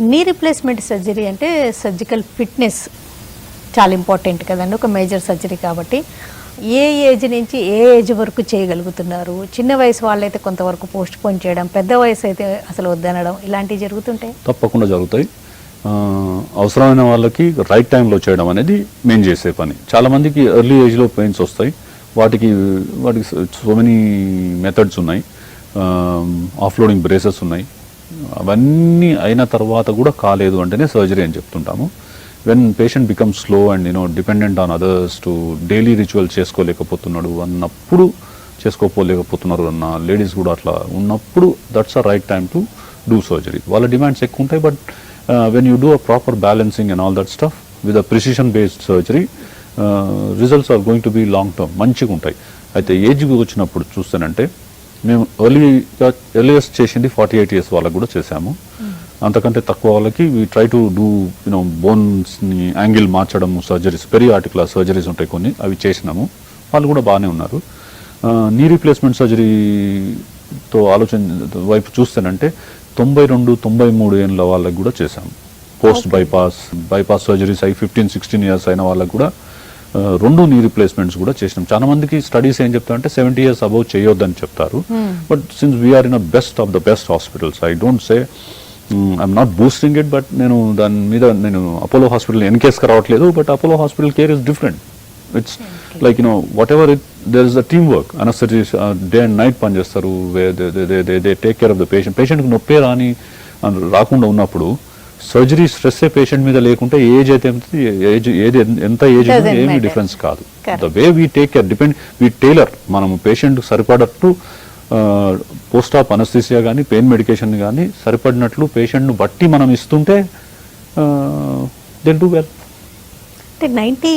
నీ replacement surgery అంటే surgical fitness చాలా ఇంపార్టెంట్ కదండి ఒక మేజర్ సర్జరీ కాబట్టి. ఏ ఏజ్ నుంచి ఏ ఏజ్ వరకు చేయగలుగుతున్నారు? చిన్న వయసు వాళ్ళైతే కొంతవరకు పోస్ట్ పోన్ చేయడం పెద్ద వయసు అయితే అసలు వద్దనడం ఇలాంటివి జరుగుతుంటాయి? తప్పకుండా జరుగుతాయి. అవసరమైన వాళ్ళకి రైట్ టైంలో చేయడం అనేది మేము చేసే పని. చాలామందికి ఎర్లీ ఏజ్లో పెయిన్స్ వస్తాయి. వాటికి వాటికి సో మెనీ మెథడ్స్ ఉన్నాయి. ఆఫ్లోడింగ్ బ్రేసెస్ ఉన్నాయి. అవన్నీ అయిన తర్వాత కూడా కాలేదు అంటేనే సర్జరీ అని చెప్తుంటాము. When patient become slow and you know dependent on others to daily ritual చేసుకోలేకపోతున్నాడు అన్నప్పుడు చేసుకోపోలేకపోతున్నారు అన్న లేడీస్ కూడా అట్లా ఉన్నప్పుడు that's a right time to do surgery వాళ్ళ డిమాండ్స్ ఎక్కువ ఉంటాయి but when you do a proper balancing and all that stuff with a precision based surgery results are going to be long term మంచిగా ఉంటాయి అయితే ఏజ్కి వచ్చినప్పుడు చూస్తానంటే మేము ఎర్లీగా ఎర్లియస్ట్ చేసింది ఫార్టీ ఎయిట్ ఇయర్స్ వాళ్ళకి కూడా చేశాము. అంతకంటే తక్కువ వాళ్ళకి we try to do you know బోన్స్ని angle మార్చడం సర్జరీస్ పెరి ఆర్టికులర్ సర్జరీస్ ఉంటాయి కొన్ని అవి చేసినాము. వాళ్ళు కూడా బాగానే ఉన్నారు. నీ రీప్లేస్మెంట్ సర్జరీతో ఆలోచన వైపు చూస్తేనంటే తొంభై రెండు తొంభై మూడు ఏళ్ళ వాళ్ళకి కూడా చేశాము. పోస్ట్ బైపాస్ బైపాస్ సర్జరీస్ అయి ఫిఫ్టీన్ సిక్స్టీన్ ఇయర్స్ అయిన వాళ్ళకి కూడా రెండు నీ రీప్లేస్మెంట్స్ కూడా చేసినాం. చాలా మందికి స్టడీస్ ఏం చెప్తారంటే సెవెంటీ ఇయర్స్ అబౌవ్ చేయొద్దని చెప్తారు. But since we're in a best of the best hospitals I don't say I'm not boosting it but నేను దాని మీద నేను అపోలో హాస్పిటల్ ఎన్కేస్కి రావట్లేదు but Apollo hospital care is different it's like you know whatever it there is the team work anaesthetist day and night పనిచేస్తారు they take care of the patient పేషెంట్కి నొప్పే రాని రాకుండా ఉన్నప్పుడు సర్జరీ స్ట్రెస్ పేషెంట్ మీద లేకుంటే ఏజ్ అయితే age ఏది ఎంత ఏజ్ ఏమీ. డిఫరెన్స్ కాదు. The way we take care depend we tailor మనం పేషెంట్ సరిపడట్టు పోస్ట్ ఆఫ్ అనస్థిసియా కానీ పెయిన్ మెడికేషన్ కానీ సరిపడినట్లు పేషెంట్ను బట్టి మనం ఇస్తుంటే దెల్ డూ వెల్ నైంటీ